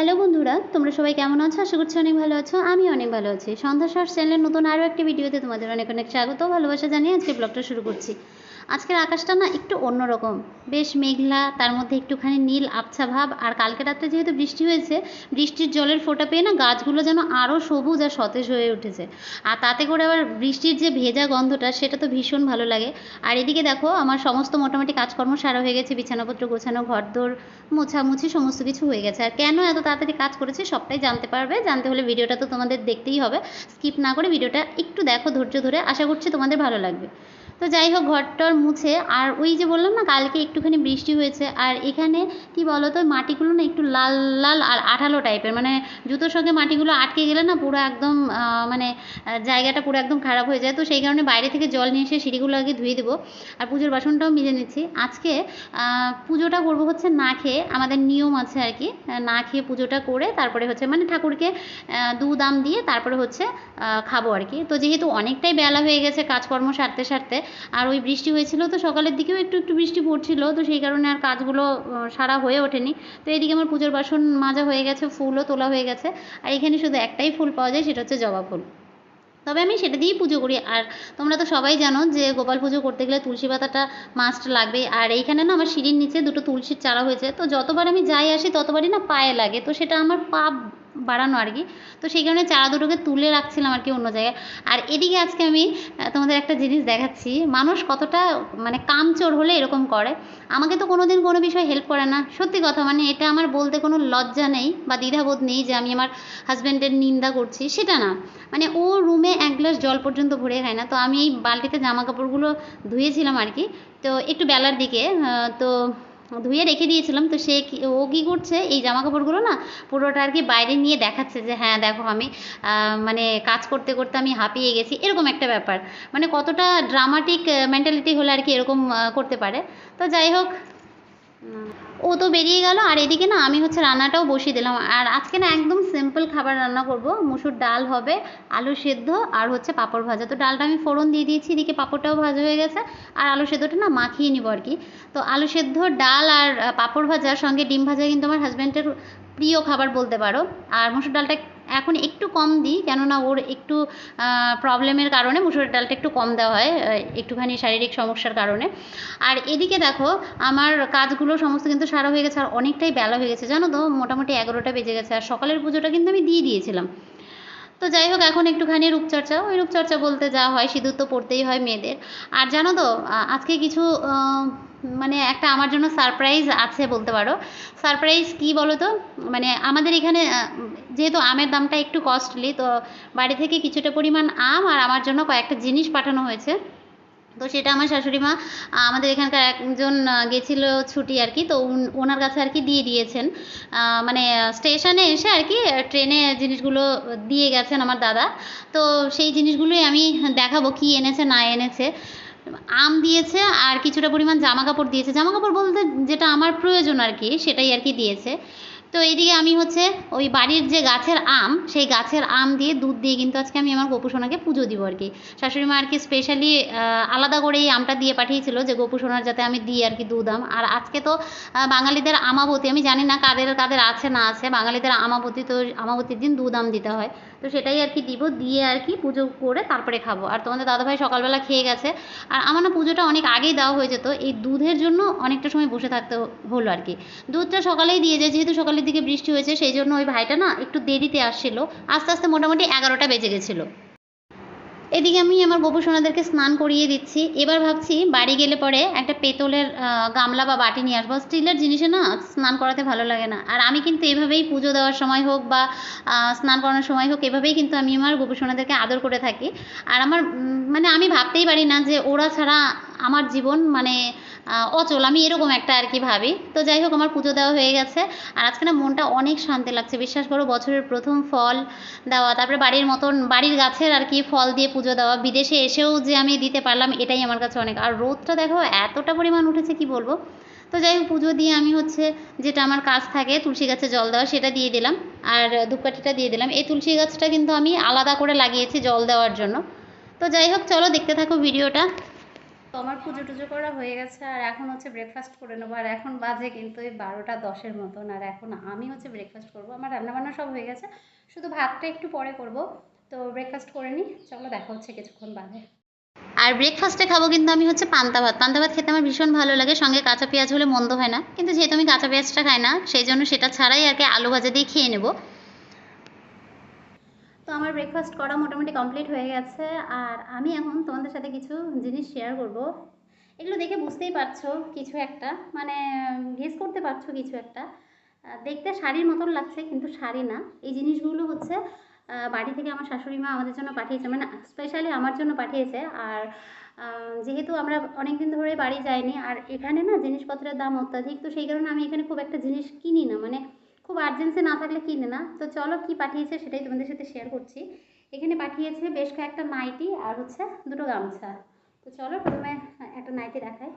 Hello বন্ধুরা, তোমরা সবাই কেমন আছো? আশা করছি অনেক ভালো আছো আমি অনেক ভালো আছি। সন্ধ্যা সর চ্যানেলের নতুন আরও একটি ভিডিওতে তোমাদের অনেক অনেক স্বাগত, ভালোবাসা জানিয়ে আজকে ব্লগটা শুরু করছি। আজকের আকাশটা না একটু অন্যরকম। বেশ মেঘলা, তার মধ্যে একটুখানি নীল আবছা ভাব, আর কালকে রাত্রে যেহেতু বৃষ্টি হয়েছে, বৃষ্টির জলের ফোঁটা পেয়ে না গাছগুলো যেন আরও সবুজ আর সতেজ হয়ে উঠেছে। আর তাতে করে আবার বৃষ্টির যে ভেজা গন্ধটা, সেটা তো ভীষণ ভালো লাগে। আর এদিকে দেখো, আমার সমস্ত মোটামুটি কাজকর্ম সারা হয়ে গেছে, বিছানাপত্র গোছানো, ঘরদোর, মোছামুছি, সমস্ত কিছু হয়ে গেছে। আর কেন এত তাড়াতাড়ি কাজ করেছি সবটাই জানতে পারবে। জানতে হলে ভিডিওটা তো তোমাদের দেখতেই হবে। স্কিপ না করে ভিডিওটা একটু দেখো ধৈর্য ধরে। আশা করছি তোমাদের ভালো লাগবে। তো যাই হোক, ঘরটর মুছে আর ওই যে বললাম না, কালকে একটুখানি বৃষ্টি হয়েছে আর এখানে কি বলো তো মাটিগুলো না একটু লাল লাল আর আঠালো টাইপের। মানে জুতোর সঙ্গে মাটিগুলো আটকে গেলে না পুরো একদম মানে জায়গাটা পুরো একদম খারাপ হয়ে যায়। তো সেই কারণে বাইরে থেকে জল নিয়ে এসে সিঁড়িগুলো আগে ধুয়ে দেবো আর পুজোর বাসনটাও মেজে নিচ্ছি। আজকে পুজোটা করব হচ্ছে না খেয়ে, আমাদের নিয়ম আছে আর কি না খেয়ে পুজোটা করে তারপরে হচ্ছে মানে ঠাকুরকে আম দিয়ে তারপরে হচ্ছে খাব আর কি। তো যেহেতু অনেকটাই বেলা হয়ে গেছে কাজকর্ম সারতে সারতে আর ওই বৃষ্টি হয়েছিল তো সকালের দিকেও একটু একটু বৃষ্টি পড়ছিল, তো সেই কারণে আর কাজগুলো সারা হয়ে ওঠেনি। তো এদিকে আমার পুজোর বাসন মাজা হয়ে গেছে, ফুলও তোলা হয়ে গেছে। আর এখানে শুধু একটাই ফুল পাওয়া যায়, সেটা হচ্ছে জবা ফুল। তবে আমি সেটা দিয়েই পুজো করি। আর তোমরা তো সবাই জানো যে গোপাল পুজো করতে গেলে তুলসী পাতাটা মাস্ট লাগবে আর এইখানে না আমার সিঁড়ির নিচে দুটো তুলসীর চারা হয়েছে। তো যতবার আমি যাই আসি, ততবারই না পায়ে লাগে। তো সেটা আমার পা বাড়ানো আর কি। তো সেই কারণে চারা দুটোকে তুলে রাখছিলাম আর কি অন্য জায়গায়। আর এদিকে আজকে আমি তোমাদের একটা জিনিস দেখাচ্ছি। মানুষ কতটা মানে কামচোর হলে এরকম করে। আমাকে তো কোনো দিন কোনো বিষয়ে হেল্প করে না। সত্যি কথা মানে এটা আমার বলতে কোনো লজ্জা নেই বা দ্বিধাবোধ নেই যে আমি আমার হাজব্যান্ডের নিন্দা করছি। সেটা না। মানে ও রুমে এক গ্লাস জল পর্যন্ত ভরে খায় না। তো আমি এই বালতিতে জামা কাপড়গুলো ধুয়েছিলাম আর কি। তো একটু বেলার দিকে তো ধুয়ে রেখে দিয়েছিলাম। তো সে ও কী করছে, এই জামা কাপড়গুলো না পুরোটা আর কি বাইরে নিয়ে দেখাচ্ছে যে হ্যাঁ দেখো আমি মানে কাজ করতে করতে আমি হাঁপিয়ে গেছি। এরকম একটা ব্যাপার। মানে কতটা ড্রামাটিক মেন্টালিটি হলে আর কি এরকম করতে পারে। তো যাই হোক ও তো বেরিয়ে গেল, আর এদিকে না আমি হচ্ছে রান্নাটাও বসিয়ে দিলাম। আর আজকে না একদম সিম্পল খাবার রান্না করব। মুসুর ডাল হবে, আলু সেদ্ধ আর হচ্ছে পাঁপড় ভাজা। তো ডালটা আমি ফোড়ন দিয়ে দিয়েছি, এদিকে পাঁপড়টাও ভাজা হয়ে গেছে। আর আলু সেদ্ধটা না মাখিয়ে নিব আর কি। তো আলু সেদ্ধ, ডাল আর পাঁপড় ভাজার সঙ্গে ডিম ভাজা কিন্তু আমার হাজব্যান্ডের প্রিয় খাবার বলতে পারো। আর মুসুর ডালটা এখন একটু কম দিই, কেননা ওর একটু প্রবলেমের কারণে মুসুরের ডালটা একটু কম দেওয়া হয় একটুখানি শারীরিক সমস্যার কারণে। আর এদিকে দেখো, আমার কাজগুলো সমস্ত কিন্তু সারা হয়ে গেছে, আর অনেকটাই বেলা হয়ে গেছে, জানো তো? মোটামুটি এগারোটা বেজে গেছে, আর সকালের পুজোটা কিন্তু আমি দিয়ে দিয়েছিলাম। তো যাই হোক, এখন একটুখানি রূপচর্চা, ওই রূপচর্চা বলতে যা হয়, সিঁদুর তো পড়তেই হয় মেয়েদের। আর জানো তো আজকে কিছু মানে একটা আমার জন্য সারপ্রাইজ আছে বলতে পারো। সারপ্রাইজ কী বলো তো? মানে আমাদের এখানে যেহেতু আমের দামটা একটু কস্টলি তো বাড়ি থেকে কিছুটা পরিমাণ আম আর আমার জন্য কয়েকটা জিনিস পাঠানো হয়েছে। তো সেটা আমার শাশুড়ি মা আমাদের এখানকার একজন গেছিল ছুটি আর কি, তো ওনার কাছে আর কি দিয়ে দিয়েছেন। মানে স্টেশনে এসে আর কি ট্রেনে জিনিসগুলো দিয়ে গেছেন আমার দাদা। তো সেই জিনিসগুলোই আমি দেখাবো কি এনেছে, না এনেছে। আম দিয়েছে আর কিছুটা পরিমাণ জামা কাপড় দিয়েছে। জামা কাপড় বলতে যেটা আমার প্রয়োজন আর কি, সেটাই আর কি দিয়েছে। তো এইদিকে আমি হচ্ছে ওই বাড়ির যে গাছের আম, সেই গাছের আম দিয়ে দুধ দিয়ে কিন্তু আজকে আমি আমার গোপু সোনাকে পুজো দিব আর কি। শাশুড়ি মা আর কি স্পেশালি আলাদা করে এই আমটা দিয়ে পাঠিয়েছিল যে গোপু সোনার যাতে আমি দিই আর কি দুধ আম। আর আজকে তো বাঙালিদের আমাবতী, আমি জানি না কাদের কাদের আছে না আছে, বাঙালিদের আমাবতী তো আমাবতীর দিন দুধ আম দিতে হয়। তো সেটাই আর কি দিব, দিয়ে আর কি পুজো করে তারপরে খাব। আর তোমাদের দাদাভাই সকালবেলা খেয়ে গেছে। আর আমার না পুজোটা অনেক আগেই দেওয়া হয়ে যেত, এই দুধের জন্য অনেকটা সময় বসে থাকতে হলো আর কি। দুধটা সকালেই দিয়ে যায়, যেহেতু সকালের দিকে বৃষ্টি হয়েছে, সেই জন্য ওই ভাইটা না একটু দেরিতে আসছিল। আস্তে আস্তে মোটামুটি এগারোটা বেজে গেছিল। এদিকে আমি আমার গোপু সোনাদেরকে স্নান করিয়ে দিচ্ছি। এবার ভাবছি বাড়ি গেলে পরে একটা পেতলের গামলা বা বাটি নিয়ে আসব। স্টিলের জিনিসে না স্নান করাতে ভালো লাগে না। আর আমি কিন্তু এভাবেই পুজো দেওয়ার সময় হোক বা স্নান করানোর সময় হোক, এভাবেই কিন্তু আমি আমার গোপু সোনাদেরকে আদর করে থাকি। আর আমার মানে আমি ভাবতেই পারি না যে ওরা ছাড়া আমার জীবন মানে অচল, আমি এরকম একটা আর কি ভাবি। তো যাই হোক, আমার পুজো দেওয়া হয়ে গেছে। আর আজকে না মনটা অনেক শান্তি লাগছে। বিশ্বাস করো, বছরের প্রথম ফল দেওয়া, তারপরে বাড়ির মতন, বাড়ির গাছের আর কি ফল দিয়ে পুজো দেওয়া, বিদেশে এসেও যে আমি দিতে পারলাম, এটাই আমার কাছে অনেক। আর রোদটা দেখো, এতটা পরিমাণ উঠেছে, কি বলব? তো যাই হোক, পুজো দিয়ে আমি হচ্ছে যেটা আমার কাজ থাকে, তুলসী গাছে জল দেওয়া, সেটা দিয়ে দিলাম। আর ধূপকাঠিটা দিয়ে দিলাম। এই তুলসী গাছটা কিন্তু আমি আলাদা করে লাগিয়েছি জল দেওয়ার জন্য। তো যাই হোক, চলো দেখতে থাকো ভিডিওটা। আমার পুজো টুজো করা হয়ে গেছে, আর এখন হচ্ছে ব্রেকফাস্ট করে নেব, আর এখন বাজে কিন্তু এই বারোটা দশের মতন, আর এখন আমি হচ্ছে ব্রেকফাস্ট করব, আমার রান্নাবান্না সব হয়ে গেছে, শুধু ভাতটা একটু পরে করব, তো ব্রেকফাস্ট করে নিই চলো দেখা হচ্ছে কিছুক্ষণ বাদে। আর ব্রেকফাস্টে খাব কিন্তু আমি হচ্ছে পান্তা ভাত পান্তা ভাত খেতে আমার ভীষণ ভালো লাগে, সঙ্গে কাঁচা পেঁয়াজ হলে মন্দ হয় না, কিন্তু যেহেতু আমি কাঁচা পেঁয়াজটা খাই না, সেই জন্য সেটা ছাড়াই আর কি আলু ভাজা দিয়ে খেয়ে নেব। তো আমার ব্রেকফাস্ট করা মোটামুটি কমপ্লিট হয়ে গেছে। আর আমি এখন তোমাদের সাথে কিছু জিনিস শেয়ার করব। এগুলো দেখে বুঝতেই পারছ কিছু একটা। মানে গেস করতে পারছ কিছু একটা। দেখতে শাড়ির মতন লাগছে কিন্তু শাড়ি না। এই জিনিসগুলো হচ্ছে বাড়ি থেকে আমার শাশুড়ি মা আমাদের জন্য পাঠিয়েছে। মানে স্পেশালি আমার জন্য পাঠিয়েছে। আর যেহেতু আমরা অনেক দিন ধরে বাড়ি যাইনি, আর এখানে না জিনিসপত্রের দাম অত্যাধিক, তো সেই কারণে আমি এখানে খুব একটা জিনিস কিনি না। মানে খুব আর্জেন্সি না থাকলে কিনে না। তো চলো কি পাঠিয়েছে সেটাই তোমাদের সাথে শেয়ার করছি। এখানে পাঠিয়েছে বেশ কয়েকটা নাইটি আর হচ্ছে দুটো গামছা। তো চলো প্রথমে একটা নাইটি দেখাই।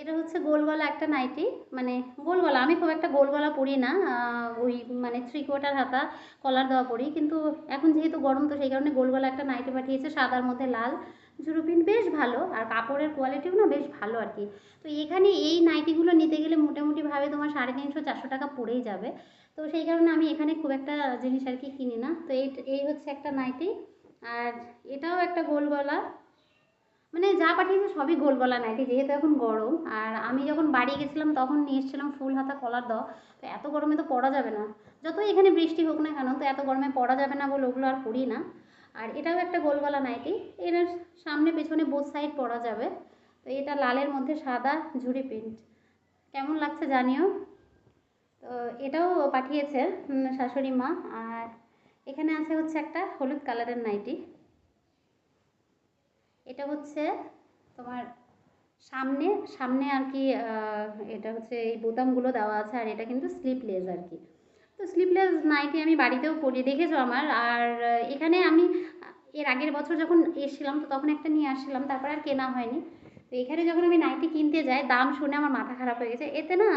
এটা হচ্ছে গোল গলা একটা নাইটি মানে গোল গলা আমি খুব একটা গোল গলা পরি না। ওই মানে থ্রি কোয়ার্টার হাতা কলার দেওয়া পরি। কিন্তু এখন যেহেতু গরম, তো সেই কারণে গোল গলা একটা নাইটি পাঠিয়েছে, সাদার মধ্যে লাল। প্রিন্ট বেশ ভালো, আর কাপড়ের কোয়ালিটিও না বেশ ভালো আর কি তো এখানে এই নাইটিগুলো নিতে গেলে মোটামুটিভাবে তোমার সাড়ে তিনশো, চারশো টাকা পড়েই যাবে। তো সেই কারণে আমি এখানে খুব একটা জিনিস আর কি কিনি না। তো এই এই হচ্ছে একটা নাইটি, আর এটাও একটা গোল গলা। মানে যা পাঠিয়েছে সবই গোল গলা নাইটি, যেহেতু এখন গরম। আর আমি যখন বাড়ি গেছিলাম, তখন নিয়ে এসেছিলাম ফুল হাতা কলার দাও তো এত গরমে তো পরা যাবে না। যতই এখানে বৃষ্টি হোক না কেন, তো এত গরমে পরা যাবে না বলে ওগুলো আর পরি না। আর এটাও একটা গোলগলা নাইটি। এটার সামনে পেছনে বোথ সাইড পরা যাবে। তো এটা লালের মধ্যে সাদা ঝুড়ি প্রিন্ট কেমন লাগছে জানিও? তো এটাও পাঠিয়েছে শাশুড়ি মা। আর এখানে আছে হচ্ছে একটা হলুদ কালারের নাইটি। এটা হচ্ছে তোমার সামনে সামনে আর কি এটা হচ্ছে এই বোতামগুলো দেওয়া আছে। আর এটা কিন্তু স্লিপলেস আর কি। তো স্লিপলেস নাইটি আমি বাড়িতেও পরি দেখেছ আমার? আর এখানে আমি, এর আগের বছর যখন এসেছিলাম, তো তখন একটা নিয়ে আসছিলাম, তারপর আর কেনা হয়নি। তো এখানে যখন আমি নাইটি কিনতে যাই, দাম শুনে আমার মাথা খারাপ হয়ে গেছে। এতে না,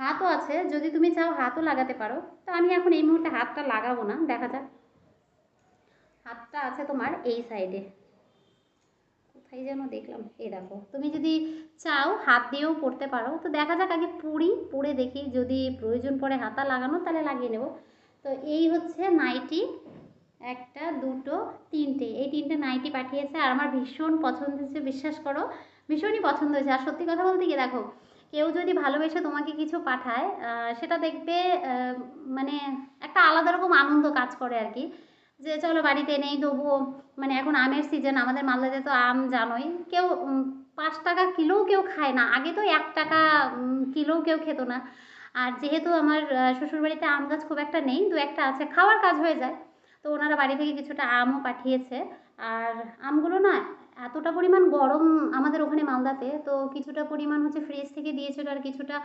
হাতও আছে, যদি তুমি চাও হাতও লাগাতে পারো। তো আমি এখন এই মুহূর্তে হাতটা লাগাবো না, দেখা যাক। হাতটা আছে তোমার এই সাইডে কোথায় যেন দেখলাম? এই দেখো, তুমি যদি চাও হাত দিয়েও পড়তে পারো। তো দেখা যাক আগে পুরি পরে দেখি যদি প্রয়োজন পড়ে হাতা লাগানো তাহলে লাগিয়ে নেব। তো এই হচ্ছে নাইটি, একটা, দুটো, তিনটে। এই তিনটে নাইটি পাঠিয়েছে আর আমার ভীষণ পছন্দ হয়েছে, বিশ্বাস করো, ভীষণই পছন্দ হয়েছে। আর সত্যি কথা বলতে কি দেখো, কেউ যদি ভালোবেসে তোমাকে কিছু পাঠায় সেটা দেখবে মানে একটা আলাদা রকম আনন্দ কাজ করে আর কি। যে চলো বাড়িতে নেই, তবুও মানে এখন আমের সিজন আমাদের মালদাতে তো আম জানোই। কেউ পাঁচ টাকা কিলোও কেউ খায় না। আগে তো এক টাকা কিলোও কেউ খেত না। আর যেহেতু আমার শ্বশুরবাড়িতে আম গাছ খুব একটা নেই, দু একটা আছে, খাওয়ার কাজ হয়ে যায়। তো ওনারা বাড়ি থেকে কিছুটা আমও পাঠিয়েছে। আর আমগুলো না এতটা পরিমাণ গরম আমাদের ওখানে মালদাতে, তো কিছুটা পরিমাণ হচ্ছে ফ্রিজ থেকে দিয়েছিল আর কিছুটা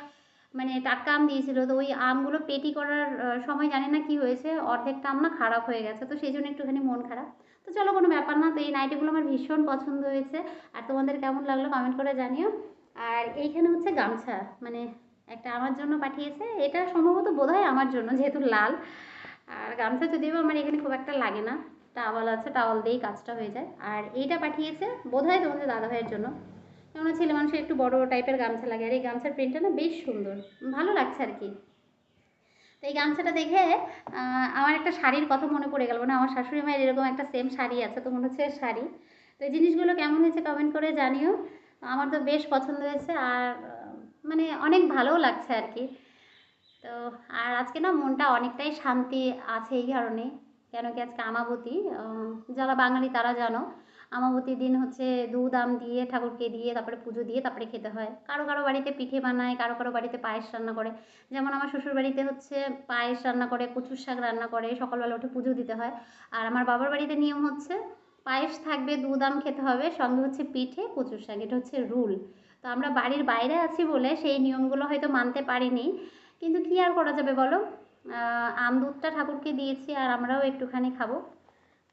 মানে টাটকা আম দিয়েছিল। তো ওই আমগুলো পেটি করার সময় জানি না কি হয়েছে। অর্ধেকটা আম না খারাপ হয়ে গেছে। তো সেই জন্য একটুখানি মন খারাপ। তো চলো কোনো ব্যাপার না। তো এই নাইটিগুলো আমার ভীষণ পছন্দ হয়েছে। আর তোমাদের কেমন লাগল কমেন্ট করে জানিও। আর এইখানে হচ্ছে গামছা। মানে একটা আমার জন্য পাঠিয়েছে। এটা সম্ভবত বোধহয় আমার জন্য, যেহেতু লাল। আর গামছা যদিও আমার এখানে খুব একটা লাগে না। টাওয়াল আছে, টাওয়াল দিয়েই কাজটা হয়ে যায়। আর এইটা পাঠিয়েছে বোধ হয় তোমাদের দাদাভাইয়ের জন্য। কেননা ছেলে মানুষের একটু বড় টাইপের গামছা লাগে। আর এই গামছার প্রিন্টটা না বেশ সুন্দর। ভালো লাগছে আর কি। তো এই গামছাটা দেখে আমার একটা শাড়ির কথা মনে পড়ে গেল। না আমার শাশুড়ি মায়ের এরকম একটা সেম শাড়ি আছে, তো মনে হচ্ছে শাড়ি। তো এই জিনিসগুলো কেমন হয়েছে কমেন্ট করে জানিও। আমার তো বেশ পছন্দ হয়েছে আর মানে অনেক ভালোও লাগছে আর কি। তো আর আজকে না মনটা অনেকটাই শান্তি আছে এই কারণে। কেন কি আজকে আমাবতী যারা বাঙালি তারা জানো। আমাবতীর দিন হচ্ছে দুধ, আম দিয়ে, ঠাকুরকে দিয়ে, তারপরে পুজো দিয়ে তারপরে খেতে হয়। কারও কারও বাড়িতে পিঠে বানায়, কারও কারও বাড়িতে পায়েস রান্না করে। যেমন আমার শ্বশুর বাড়িতে হচ্ছে পায়েস রান্না করে, কচুর শাক রান্না করে, সকালবেলা উঠে পুজো দিতে হয়। আর আমার বাবার বাড়িতে নিয়ম হচ্ছে পায়েস থাকবে, দুধ, আম খেতে হবে, সঙ্গে হচ্ছে পিঠে, কচুর শাক, এটা হচ্ছে রুল। তো আমরা বাড়ির বাইরে আছি বলে সেই নিয়মগুলো হয়তো মানতে পারিনি। কিন্তু কী আর করা যাবে বলো? আম, দুধটা ঠাকুরকে দিয়েছি আর আমরাও একটুখানি খাব।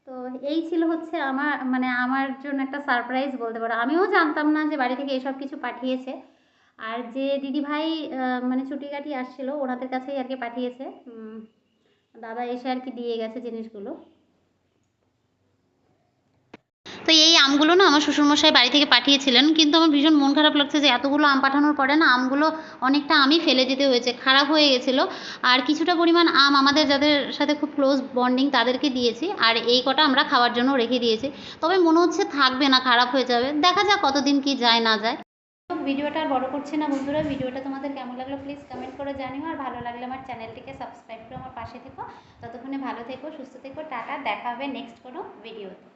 তো এই ছিল হচ্ছে আমার মানে আমার জন্য একটা সারপ্রাইজ বলতে পারো। আমিও জানতাম না যে বাড়ি থেকে এসব কিছু পাঠিয়েছে। আর যে দিদি ভাই মানে ছুটি কাটি আসছিল, ওনাদের কাছেই আর কি পাঠিয়েছে। দাদা এসে আর কি দিয়ে গেছে জিনিসগুলো। তো এই আমগুলো না আমার শ্বশুরমশাই বাড়ি থেকে পাঠিয়েছিলেন, কিন্তু আমার ভীষণ মন খারাপ লাগছে যে এতগুলো আম পাঠানোর পরে না আমগুলো অনেকটা আমই ফেলে যেতে হয়েছে, খারাপ হয়ে গেছিল। আর কিছুটা পরিমাণ আম আমাদের যাদের সাথে খুব ক্লোজ বন্ডিং তাদেরকে দিয়েছি, আর এই কটা আমরা খাওয়ার জন্য রেখে দিয়েছি। তবে মনে হচ্ছে থাকবে না, খারাপ হয়ে যাবে। দেখা যাক কতদিন কি যায় না যায়। ভিডিওটা আর বড় করছি না বন্ধুরা, ভিডিওটা তোমাদের কেমন লাগল প্লিজ কমেন্ট করে জানিও। আর ভালো লাগলে আমার চ্যানেলটিকে সাবস্ক্রাইব করে আমার পাশে থেকো। ততক্ষণে ভালো থেকো, সুস্থ থেকো, টাটা, দেখা হবে নেক্সট কোনো ভিডিওতে